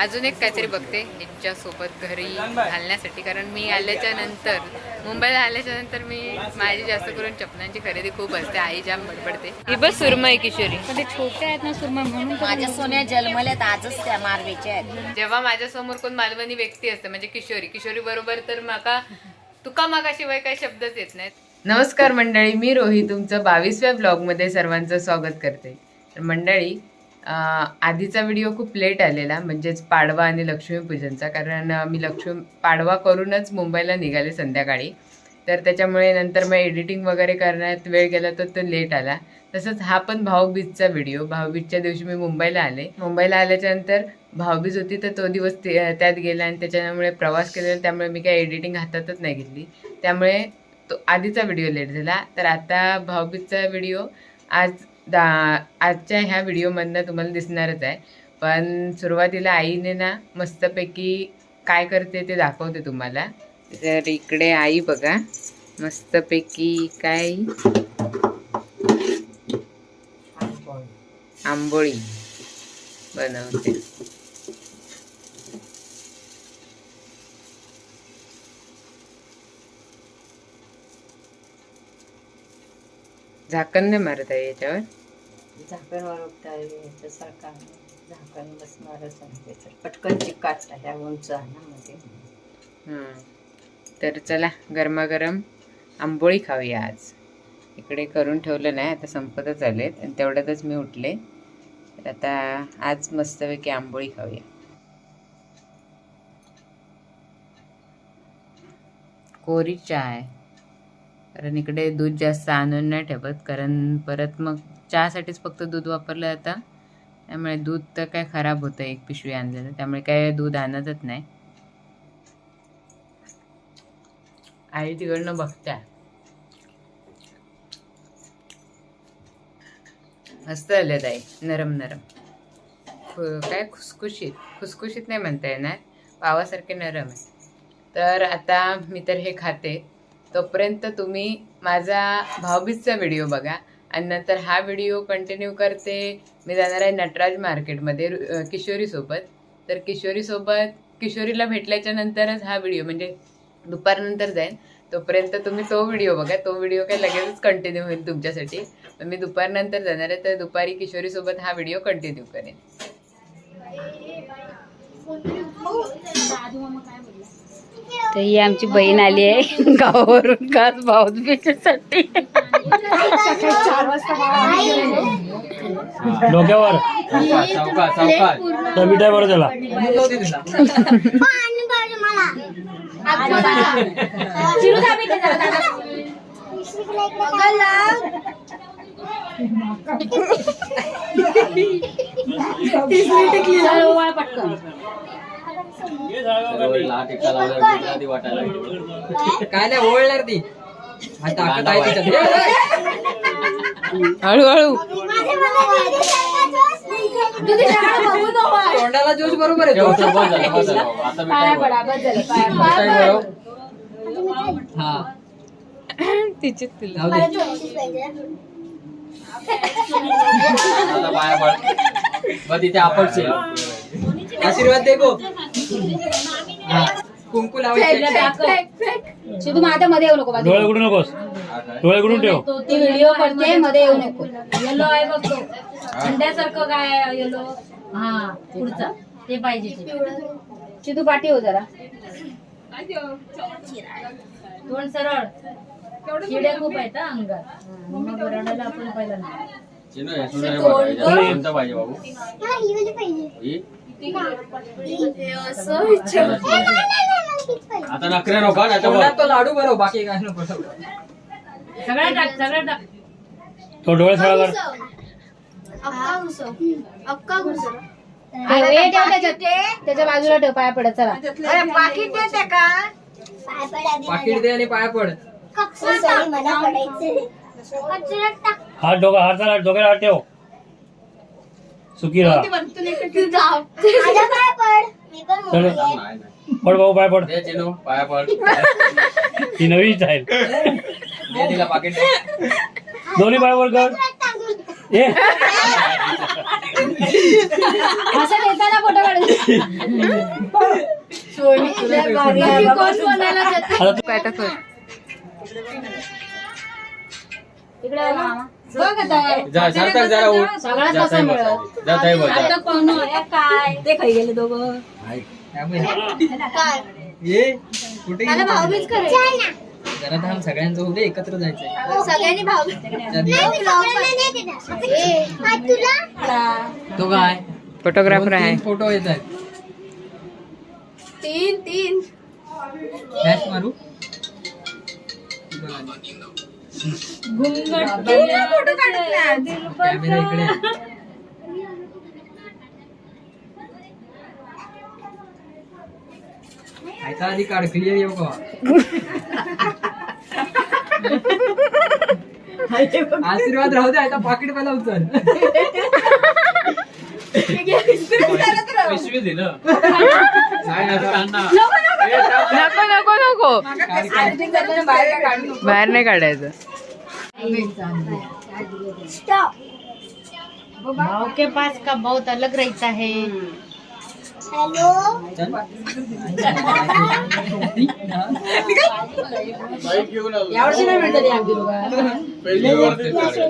अजून एक काहीतरी बघते यांच्या सोबत घरी घालण्यासाठी. कारण मी आल्याच्यानंतर मुंबईला आल्याच्यानंतर मी माझी जास्त करून चपलांची खरेदी खूप असते आई जाम बडबडते. ही बस सुरमई किशोरी. पण ते छोटे आहेत ना सुरमा म्हणून माझ्या सोन्या जन्मल्यात आजच त्या मारवेच्या आहेत. जेव्हा माझ्यासमोर कोण मालवणी व्यक्ती असते म्हणजे किशोरी. किशोरी बरोबर तर माका तुका मागाशिवाय काही शब्दच येत नाहीत. नमस्कार मंडळी मी रोही तुमचं बावीसव्या ब्लॉगमध्ये सर्वांचं स्वागत करते. तर मंडळी आधीचा व्हिडिओ खूप लेट आलेला म्हणजेच पाडवा आणि लक्ष्मीपूजनचा. कारण मी लक्ष्मी पाडवा करूनच मुंबईला निघाले संध्याकाळी. तर त्याच्यामुळे नंतर मग एडिटिंग वगैरे करण्यात वेळ गेला तर तो लेट आला. तसंच हा पण भाऊबीजचा व्हिडिओ. भाऊबीजच्या दिवशी मी मुंबईला आले. मुंबईला आल्याच्यानंतर भाऊबीज होती तर तो दिवस ते- त्यात गेला आणि त्याच्यामुळे प्रवास केलेला. त्यामुळे मी काही एडिटिंग हातातच नाही घेतली. त्यामुळे तो आधीचा व्हिडिओ लेट झाला. तर आता भाऊबीजचा व्हिडिओ आज दा आजच्या ह्या व्हिडिओमधनं तुम्हाला दिसणारच आहे. पण सुरुवातीला आईने ना मस्तपैकी काय करते ते दाखवते तुम्हाला. तर इकडे आई बघा मस्तपैकी काय? आंबोळी बनवते. झाकण नाही मारत आहे याच्यावर. झाकण वरवता याच्यासारखा झाकण बसणारच आहे पटकन चिकाटला ह्या उंच अन्नामध्ये तर चला गरमागरम आंबोळी खाऊया आज. इकडे करून ठेवलं नाही आता संपतच आलेत आणि तेवढ्यातच मी उठले. तर आता आज मस्तपैकी आंबोळी खाऊया. कोरी चाय. कारण इकडे दूध जास्त आणून नाही ठेवत कारण परत मग चहासाठीच फक्त दूध वापरलं जातं. त्यामुळे दूध तर काय खराब होतं एक पिशवी आणलेलं त्यामुळे काय दूध आणतच नाही. आई तिकडनं बघत्या. हसत आले ताई नरम नरम. काय खुसखुशीत खुसखुशीत नाही म्हणता येणार पावासारखे नरम आहे. तर आता मी तर हे खाते. तोपर्यंत तुम्ही माझा भाऊबीजचा व्हिडिओ बघा. आणि नंतर हा व्हिडिओ कंटिन्यू करते. मी जाणार आहे नटराज मार्केटमध्ये किशोरीसोबत. तर किशोरीसोबत किशोरीला भेटल्याच्या नंतरच हा व्हिडिओ म्हणजे दुपारनंतर जाईन. तोपर्यंत तुम्ही तो व्हिडिओ बघा. तो व्हिडिओ काय लगेचच कंटिन्यू होईल तुमच्यासाठी. पण मी दुपारनंतर जाणार आहे तर दुपारी किशोरीसोबत हा व्हिडिओ कंटिन्यू करेन. हो. तर ही आमची बहीण आली आहे. गावावरून खास भाऊबीजेसाठी डोक्यावर. तर मिठाई बरं त्याला काय? नाही ओळणार ती. आता ताकद आहे तिच्यात. हळूहळू. तोंडाला जोश बरोबर आहे तो. हा. तिचीच तुला. जाऊ दे. तिथे आपटशील आशीर्वाद दे गो. हा. कुंकू लावायचे. माझ्या मध्ये येऊ नको डोळे उघडू नकोस. डोळे उघडून ठेव. ती व्हिडिओ करते मध्ये येऊ नको. येलो आहे बघ तो. अंड्यासारखं काय येलो हा पुढचा. ते पाहिजे चितू पाठी हो जरा. तोंड सरळ. किडे खूप आहेत हा अंगात. मग रडायला आपण पहिला नाही पाहिजे. बाबू? ही? आता नखरे नको ना तो लाडू बरोबर बाकी काय नको. सगळं टाक सगळं टाक तो डोळे सगळा कर हे हे ठेव त्याच्यात त्याच्या बाजूला ठेव पाया पडत चला. पाकिट दे आणि पाया पड. हात डोका हात हात डोक्याला ठेव. सुखी राहा। चल. पड भाऊ पाय पड दे चिनू पाया पड ही नवी स्टाईल दे तिला पाकिट दोन्ही पायावर कर। ए असं नेताना फ़ोटो काढून कोण कोणाला देतं? आता काय आता कर. इकडे बघा मामा. बघ आता. जा सार्थक जरा उठ. सगळ्यात जा कसं ताई मिळत बसा. जा ताई बसा. आता कोण आहे, काय? ते खाई गेले दोघं. ये कुठे मला भाऊबीज करायची जरा थांब सगळ्यांचं होते एकत्र जायचंय. सगळ्यांनी भाऊबीज तुला? तो काय? फोटोग्राफर आहे. फोटो येत आहेत. तीन तीन. मारू? कॅमेरा इकडे ऐका आधी काढ क्लिअर येऊ का आशीर्वाद राहू दे आता पाकिट पहिला उचल पिशवी दे ना. नाही, असं काढ ना. ए, टाक. नको नको नको. बाहेर नाही काढायचं. भाव के पास का बहुत अलग रहता है. हॅलो.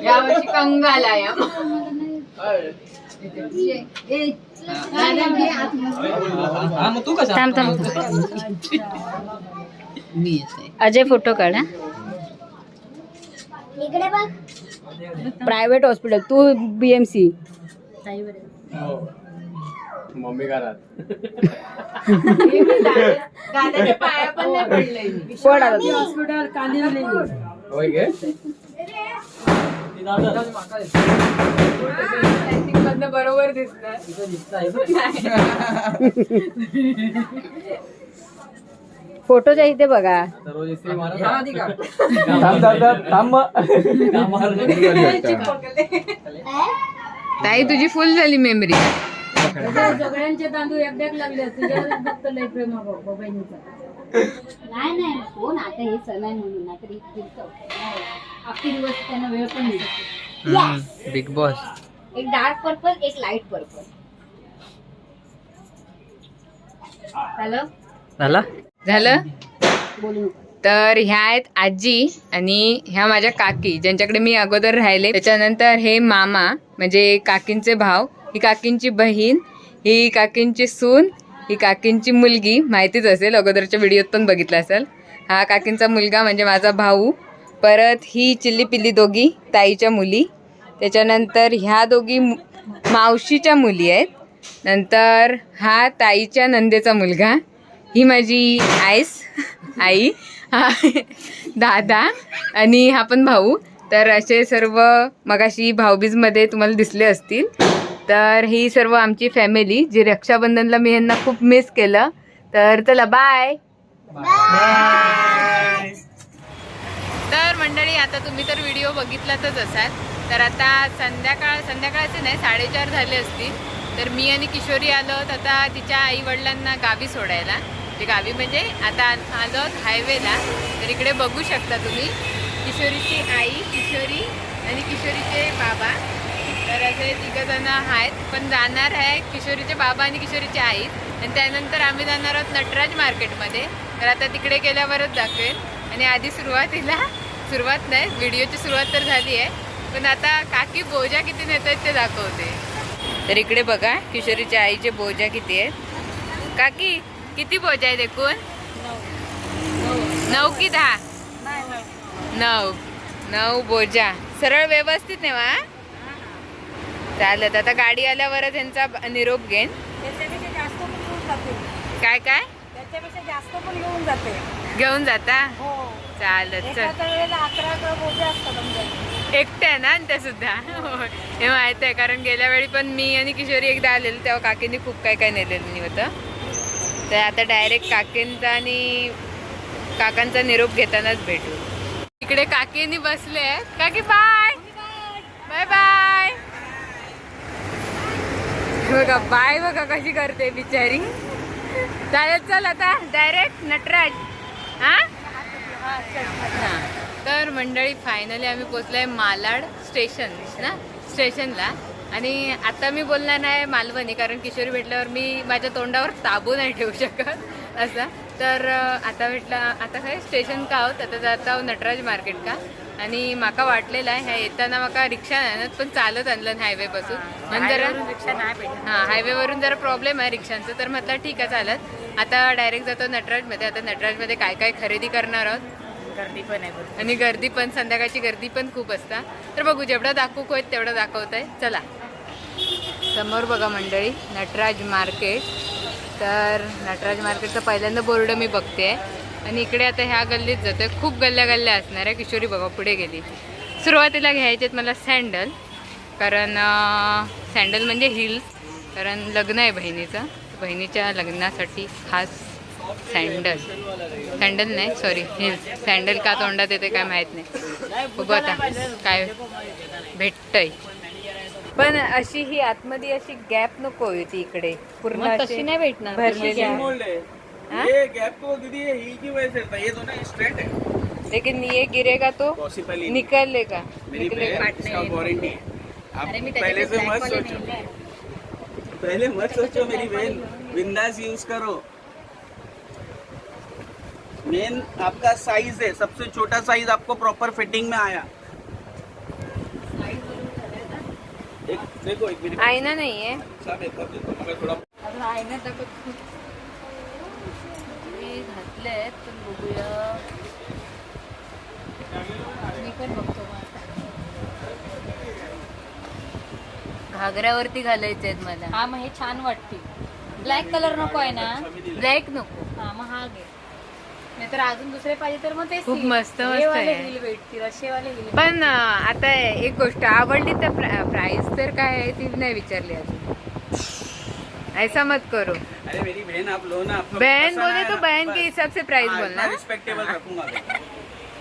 यावर्षी कंगाल आहे थांब थांब अजय फोटो काढा इकडे बघ प्रायव्हेट हॉस्पिटल तू बीएमसी हो. मम्मी घरात. पड आता तू. होय गे Lighting मधनं बरोबर दिसत फोटोच्या इथे बघा. हा. ताई तुझी फुल झाली मेमरी सगळ्यांचे तांदूळ एकट्याक लागले तुझ्या फक्त लय प्रेम नाही नाही कोण आता हे सण आहे म्हणून नाहीतर अख्खी दिवस त्यांना वेळ पण नाही. बिग बॉस एक डार्क पर्पल एक लाइट पर्पल. हॅलो झाला? झालं? बोलू. तर ह्या आहेत आजी आणि ह्या माझ्या काकी ज्यांच्याकडे मी अगोदर राहिले. त्याच्यानंतर हे मामा म्हणजे काकींचे भाव ही काकींची बहीण ही काकींची सून ही काकींची मुलगी माहितीच असेल अगोदरच्या व्हिडिओत पण बघितलं असेल. हा काकींचा मुलगा म्हणजे माझा भाऊ. परत ही चिल्ली पिल्ली दोघी ताईच्या मुली. त्याच्यानंतर ह्या दोघी मु- मावशीच्या मुली आहेत. नंतर हा ताईच्या नंदेचा मुलगा. ही माझी आईस आई हा दादा आणि हा पण भाऊ. तर असे सर्व मगाशी भाऊबीजमध्ये तुम्हाला दिसले असतील. तर ही सर्व आमची फॅमिली जी रक्षाबंधनला मी यांना खूप मिस केलं. तर चला बाय तर मंडळी आता तुम्ही तर व्हिडिओ बघितलातच असाल. तर आता संध्याकाळ संध्याकाळचे नाही साडेचार झाले असतील. तर मी आणि किशोरी आलो तर आता तिच्या आई वडिलांना गावी सोडायला. ते गावी म्हणजे आता आलो हायवेला तर इकडे बघू शकता तुम्ही किशोरीची आई किशोरी आणि किशोरीचे बाबा. तर असे तिघजण आहेत पण जाणार आहे किशोरीचे बाबा आणि किशोरीची आई. आणि त्यानंतर आम्ही जाणार आहोत नटराज मार्केटमध्ये. तर आता तिकडे गेल्यावरच दाखवेल आणि आधी सुरुवातीला सुरुवात नाही व्हिडिओची सुरुवात तर झाली आहे. पण आता काकी बोजा किती नेत आहेत ते दाखवते. तर इकडे बघा किशोरीच्या आईचे बोजा किती आहेत. काकी किती बोजा आहेत एकूण? नऊ. की दहा? नऊ. नऊ. बोजा. सरळ व्यवस्थित नेवा? चालत आता गाडी आल्यावरच यांचा ब- निरोप घेईन. काय काय? त्याच्यापेक्षा जास्त पण येऊन जाते. घेऊन जाता? हो. चालत एकट्या ना आणि त्या सुद्धा. हे माहीत आहे कारण गेल्या वेळी पण मी आणि किशोरी एकदा आलेलो तेव्हा काकींनी खूप काय काय नेलेलं होतं. तर आता डायरेक्ट काकींचा आणि काकांचा निरोप घेतानाच भेटू. इकडे काकींनी बसले काकी बाय बाय बाय बघा बाय बघा कशी करते बिचारी. चालेल चल आता डायरेक्ट नटराज. हा? तर मंडळी फायनली आम्ही पोचलोय मालाड स्टेशन ना? स्टेशनला आणि आता मी बोलणार नाही मालवणी कारण किशोरी भेटल्यावर मी माझ्या तोंडावर ताबू नाही ठेवू शकत असं. तर आता भेटला आता काय? स्टेशन का आहोत आता जात आहोत नटराज मार्केट का? आणि माका वाटलेलं आहे ह्या येताना माका रिक्षा नाही आणत पण चालत आणलं हायवे पासून जरा रिक्षा नाही हां हायवेवरून जरा प्रॉब्लेम आहे रिक्षांचं तर म्हटलं ठीक आहे चालत. आता डायरेक्ट जातो नटराजमध्ये. आता नटराजमध्ये काय काय खरेदी करणार आहोत? गर्दी पण आहे. आणि गर्दी पण संध्याकाळची गर्दी पण खूप असता. तर बघू जेवढं दाखवू होईल तेवढं दाखवत आहे चला. समोर बघा मंडळी नटराज मार्केट. तर नटराज मार्केटचा पहिल्यांदा बोर्ड मी बघते. आणि इकडे आता ह्या गल्लीत जातोय. खूप गल्ल्या गल्ल्या असणार आहे. किशोरी बघा पुढे गेली. सुरुवातीला घ्यायचे आहेत मला सँडल कारण सँडल म्हणजे हिल्स. कारण लग्न आहे बहिणीचं. बहिणीच्या लग्नासाठी खास सँडल सँडल नाही सॉरी हिल्स. सँडल का तोंडात येते काय माहीत नाही. बघू आता काय भेटतंय. पण अशी ही आतमध्ये अशी गॅप नको होती इकडे. पूर्ण अशी नाही भेटणार. भरलेली? ये गैप को दीदी ये ही की वजह से था ये दोनों स्ट्रेट है। लेकिन ये गिरेगा तो पॉसिबल निकलेगा मेरी निकलेगा। इसका वारंटी है। आप पहले से मत सोचो। पहले मत सोचो मेरी बहन। बिंदास यूज़ करो। मेन आपका साइज़ है। सबसे छोटा साइज़ आपको प्रॉपर फिटिंग में आया। एक देखो एक मिनट आईना नाहीये सब एक कर देता हूँ मैं थोड़ा अजून आहे पण बघूया. मी पण बघतो मग आता. घागऱ्यावरती घालायचे आहेत मला. हा मग हे छान वाटते ब्लॅक कलर नको आहे ना? ब्लॅक नको. हा मग हा घे. नाहीतर अजून दुसरे पाहिजे तर मग ते खूप मस्त मस्त वाले आहे. हिल भेटतील असे वाले हिल पण अं, आता एक गोष्ट आवडली तर प्राइस तर काय आहे ती नाही विचारली अजून. ऐसा मत करो। अरे मेरी बहन आप लो ना बहन बोले तो बहन। के हिसाब से प्राइस बोलना। रिस्पेक्टेबल रखूंगा।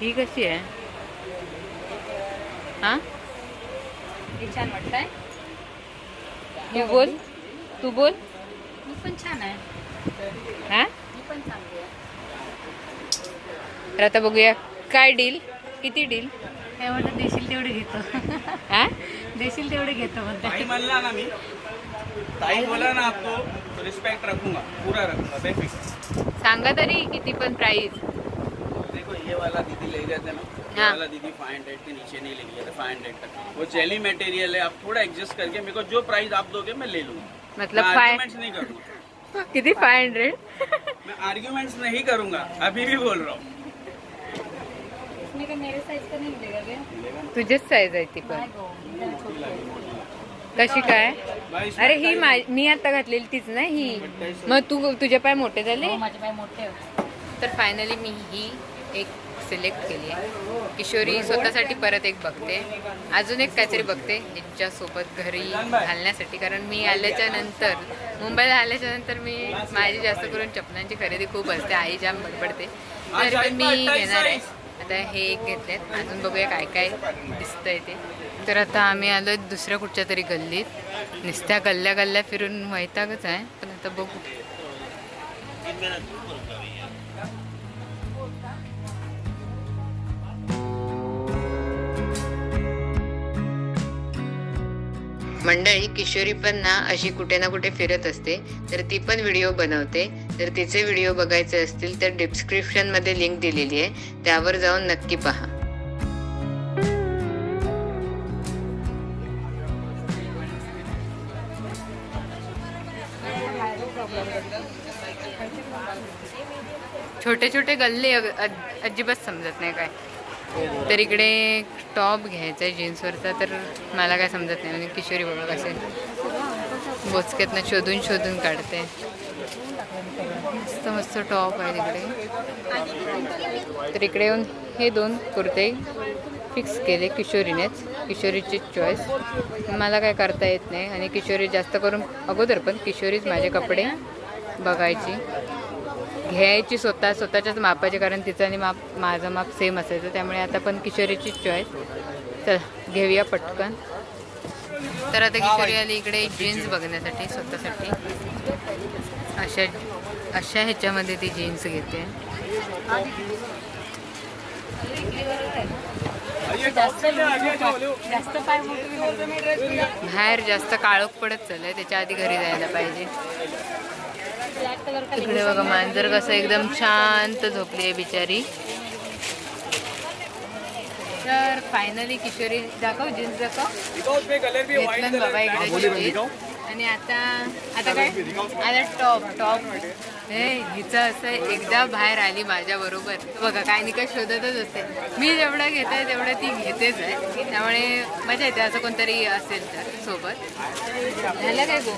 ही कशी आहे हा? हे छान वाटतंय तू बोल। तू बोल। मी पण छान आहे। हा? मी पण चांगली आहे. तर आता बघूया काय डील किती डील काय म्हणतात देशील तेवढे घेतो. हा? देशील तेवढे घेतो म्हणते ताई म्हणला ना मी ताई बोला ना आपको तो रिस्पेक्ट रखूँगा पूरा रखूँगा बेफिक्र सांगा तरी किती पण प्राइस देखो ये वाला दीदी ले गए थे ना ये हाँ। वाला दीदी 500 के नीचे नहीं ले गए थे 500 तक. वो जेली मटेरियल है आप थोड़ा एडजस्ट करके मेरे को जो प्राइस आप दोगे मैं ले लूँगा. मतलब आर्ग्यूमेंट्स नहीं करूँगा. किती फाय हंड्रेड मैं आर्ग्यूमेंट्स नहीं करूँगा अभी भी बोल रहा हूँ. इसमें का मेरे साइज़ का नहीं मिलेगा क्या तुझेच साईज आहे ती पण. कशी काय? अरे ही मा- मी आता घातलेली तीच ना ही. मग तू तुझे पाय मोठे झाले? हो, माझे पाय मोठे. होते. तर फायनली मी ही एक सिलेक्ट केली आहे. किशोरी स्वतःसाठी परत एक बघते. अजून एक काहीतरी बघते. जिच्यासोबत घरी घालण्यासाठी. कारण मी आल्याच्यानंतर मुंबईला आल्याच्यानंतर मी माझी जास्त करून चपलांची खरेदी खूप असते. आई जाम बडबडते. तरी पण मी घेणार आहे. आता हे एक घेतलेत. अजून बघूया काय काय दिसतंय ते. तर आता आम्ही आलो दुसऱ्या कुठच्या तरी गल्लीत. नुसत्या गल्ल्या गल्ल्या फिरून वैतागच आहे पण आता बघू. मंडळी किशोरी पण ना अशी कुठे ना कुठे फिरत असते तर ती पण व्हिडिओ बनवते. तर तिचे व्हिडिओ बघायचे असतील तर डिस्क्रिप्शनमध्ये लिंक दिलेली आहे. त्यावर जाऊन नक्की पहा. छोटे छोटे गल्ले अग- अजिबात समजत नाही काय. तर इकडे टॉप घ्यायचा आहे जीन्सवरचा तर मला काय समजत नाही. म्हणजे किशोरी बघा कसे बोचक्यातनं शोधून शोधून काढते. मस्त मस्त टॉप आहे तिकडे. तर इकडे येऊन हे दोन कुर्ते फिक्स केले किशोरीनेच. किशोरीची चॉईस मला काय करता येत नाही. आणि किशोरी जास्त करून अगोदर पण किशोरीच माझे कपडे बघायची. घ्यायची स्वतः स्वतःच्याच मापाचे कारण तिचं आणि माप माझं माप सेम असायचं. त्यामुळे आता पण किशोरीची चॉईस चल घेऊया पटकन. तर आता किशोरी आली इकडे जीन्स बघण्यासाठी स्वतःसाठी. अशा अशा ह्याच्यामध्ये ती जीन्स घेते. बाहेर जास्त काळोख पडत चाललंय त्याच्या आधी घरी जायला पाहिजे. इकडे बघा मांजर कसं एकदम शांत झोपली आहे बिचारी. तर फायनली किशोरी दाखव जीन्स दाखव. घेतलं बाबा इकडे. आणि आता आता काय? आता टॉप टॉप हे हिचं असं एकदा बाहेर आली माझ्या बरोबर. बघा काय नाही काय शोधतच असते. मी जेवढं घेत आहे तेवढं ती घेतेच आहे. त्यामुळे मजा येते असं कोणतरी असेल तर सोबत. झालं काय गो?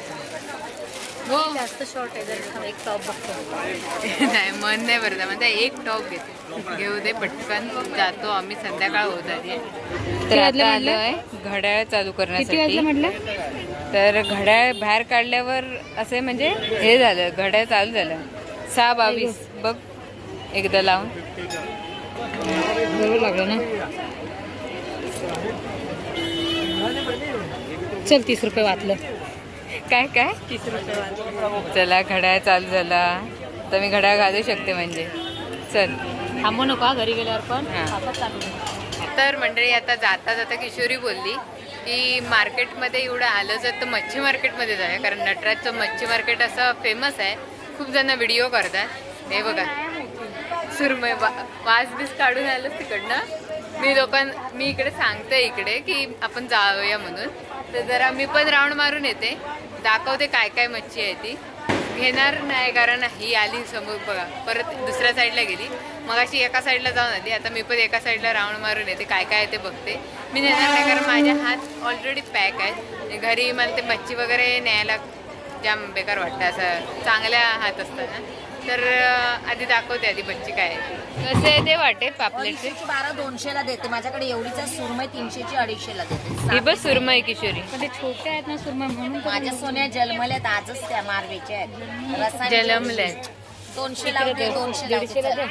हो जास्त शॉर्ट आहे जर एक टॉप बघतो. नाही मन नाही भरत म्हणता एक टॉप घेते. घेऊ दे पटकन. जातो आम्ही. संध्याकाळ होत आली तर आता आलो आहे घड्याळ चालू करण्यासाठी. तर घड्याळ बाहेर काढल्यावर असे म्हणजे हे झालं घड्याळ चालू झालं. सहा बावीस. बघ एकदा लावून. बरोबर लागलं ना? चल तीस रुपये वाचलं. काय काय? चला घड्याळ चालू झाला. तर मी घड्याळ घालू शकते म्हणजे. चल. थांबू नका घरी गेल्यावर पण. तर मंडळी आता जाता जाता किशोरी बोलली की मार्केटमध्ये एवढं आलं जर तर मच्छी मार्केटमध्ये जाऊया. कारण नटराजचं मच्छी मार्केट असं फेमस आहे. खूप जण व्हिडिओ करतात. हे बघा. सुरमय वा वास बीस काढून आलं तिकडनं. मी लोकां मी इकडे सांगते इकडे की आपण जाऊया म्हणून. तर जरा मी पण राऊंड मारून येते. दाखवते काय काय मच्छी आहे ती. घेणार नाही कारण ही आली समोर बघा परत दुसऱ्या साईडला गेली. मग अशी एका साईडला जाऊन आली. आता मी पण एका साईडला राऊंड मारून येते. काय काय आहे ते बघते. मी नेणार नाही कारण माझ्या हात ऑलरेडी पॅक आहेत. घरी मला ते मच्छी वगैरे न्यायला जाम बेकार वाटतं. असं चांगल्या हात असताना तर आधी दाखवते आधी मच्छी काय आहे कसे आहे ते वाटे पापलेटचे बारा दोनशेला देते. माझ्याकडे एवढीच आहे सुरमई तीनशेची अडीचशेला देते. ही बस सुरमई किशोरी. पण ते छोटे आहेत ना सुरमा म्हणून तर माझ्या सोन्या जन्मल्यात आजच त्या मारवेच्या आहेत. रसायन जलमले दोनशे लावते दोनशे चला.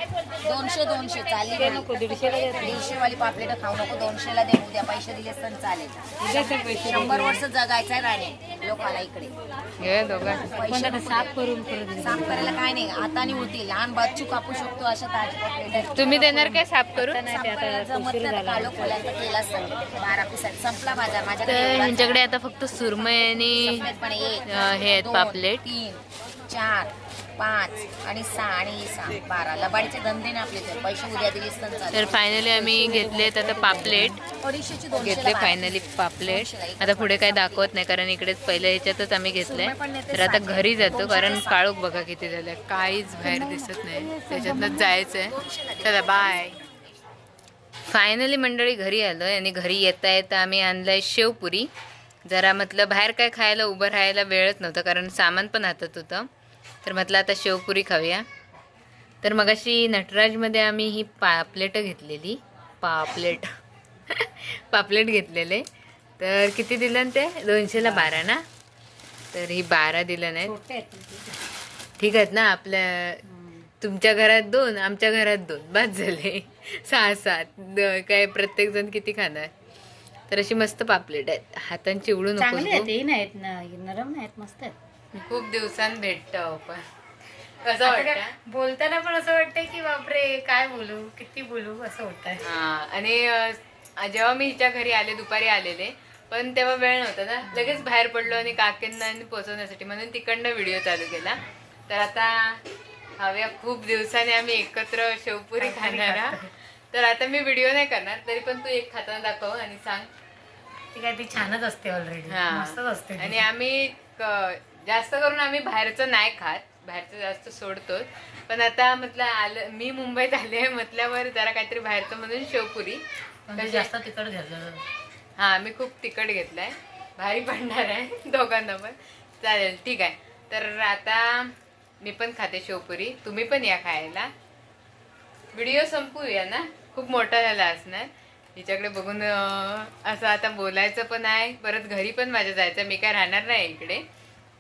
दोनशे दोनशे. चालेल नको दीडशेला द्या. दीडशे वाली पापलेट खाऊ नको दोनशेला दे. उद्या पैसे दिले तर चालेल. शंभर वर्ष जगायचं आहे राणे लोकाला इकडे. घे दोघं. पण आता. साफ करून परत दे. साफ करायला काय नाही. हाताने होती लहान बच्चू कापू शकतो अशा ताज पापलेट. तुम्ही देणार काय साफ करू नाही ते आता जमत उशीर नाही झाला. कालो खोल्यांचा केलाच सांगितलं बारा पिसात संपला बाजार. तर आहे. ह्यांच्याकडे आता फक्त सुरमई आणि अं, हे आहेत पापलेट. तीन चार पाच आणि सहा आणि सहा. बारा. लबाडीचे धंदे ना आपले तर. पैसे उद्या दिलीस तर फायनली आम्ही घेतलेत आता पापलेट घेतले. फायनली पापलेट आता पुढे काही दाखवत नाही कारण इकडेच पहिल्या ह्याच्यातच आम्ही घेतलंय. तर आता घरी जातो कारण काळोख बघा किती झालं काहीच बाहेर दिसत नाही. त्याच्यातनं जायचंय. चला बाय फायनली मंडळी घरी आलो आणि घरी येता येता आम्ही आणलंय शेवपुरी. जरा म्हटलं बाहेर काय खायला उभं राहायला वेळच नव्हता कारण सामान पण हातात होतं. तर म्हटलं आता शेवपुरी खाऊया. तर मगाशी नटराजमध्ये आम्ही ही पापलेट घेतलेली. पापलेट. पापलेट घेतलेले. तर किती दिलं ते? दोनशेला बारा. ना? तर ही बारा दिलं आहेत ठीक आहेत ना? आपल्या तुमच्या घरात दोन आमच्या घरात दोन. बाद झाले. सहा सात. काय प्रत्येक जण किती खाणार? तर अशी मस्त पापलेट आहेत. हातांची उडू नको चांगले आहेत हे नाहीत ना नरम नाहीत मस्त आहेत. खूप दिवसांत भेटतो आपण. कसं वाटतं बोलताना पण असं वाटतंय की बापरे काय बोलू? किती बोलू? असं होतंय. हा आणि अ, जेव्हा मी हिच्या घरी आले दुपारी आलेले पण तेव्हा वेळ नव्हता ना. लगेच बाहेर पडलो आणि काकींना आणि पोचवण्यासाठी म्हणून तिकडनं व्हिडिओ चालू केला. तर आता हव्या खूप दिवसांनी आम्ही एकत्र शेवपुरी खाणार हा. तर आता मी व्हिडिओ नाही करणार तरी पण तू एक खाताना दाखव आणि सांग. ती काय ती छानच असते ऑलरेडी हा. मस्तच असते ती. आणि आम्ही क- जास्त करून आम्ही बाहेरचं नाही खात. बाहेरचं जास्त सोडतोच. पण आता म्हटलं आलं मी मुंबईत आले म्हटल्यावर जरा काहीतरी बाहेरचं म्हणून शेवपुरी. कशी- जास्त तिकड घेतलं हा मी खूप तिखट घेतलाय. भारी पडणार आहे दोघांना पण. चालेल ठीक आहे. तर आता मी पण खाते शेवपुरी. तुम्ही पण या खायला. व्हिडिओ संपूया ना? खूप मोठा झाला असणार. हिच्याकडे बघून अं, असं आता बोलायचं पण आहे. परत घरी पण माझ्या जायचं मी काय राहणार नाही इकडे.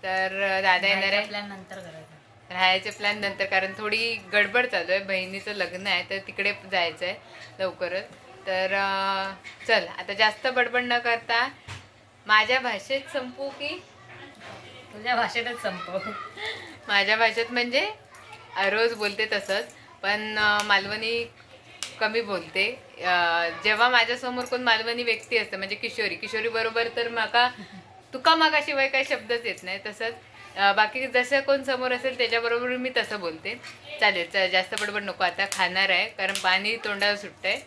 तर दादा येणार आहे. प्लॅन नंतर करायचा. राहायचे प्लॅन नंतर कारण थोडी गडबड चालू आहे. बहिणीचं लग्न आहे तर तिकडे जायचं आहे लवकरच. तर चल आता जास्त बडबड न करता माझ्या भाषेत संपू की? तुझ्या भाषेतच संपव. माझ्या भाषेत म्हणजे रोज बोलते तसंच पण मालवणी कमी बोलते. जेव्हा माझ्यासमोर कोण मालवणी व्यक्ती असते म्हणजे किशोरी किशोरी बरोबर तर माका तुका मागाशिवाय काही शब्दच येत नाही तसंच बाकी जसं कोण समोर असेल त्याच्याबरोबर मी तसं बोलते. चालेल च- जास्त बडबड नको आता खाणार आहे कारण पाणी तोंडावर सुटतंय.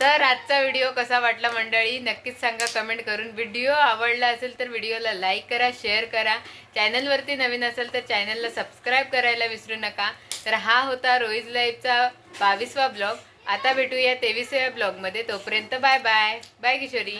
तर आजचा व्हिडिओ कसा वाटला मंडळी नक्कीच सांगा कमेंट करून. व्हिडिओ आवडला असेल तर व्हिडिओला लाईक करा शेअर करा. चॅनलवरती नवीन असेल तर चॅनलला सबस्क्राईब करायला विसरू नका. तर हा होता रोईज लाईफचा बावीसवा ब्लॉग. आता भेटूया तेवीसव्या ब्लॉगमध्ये. तोपर्यंत बाय बाय बाय किशोरी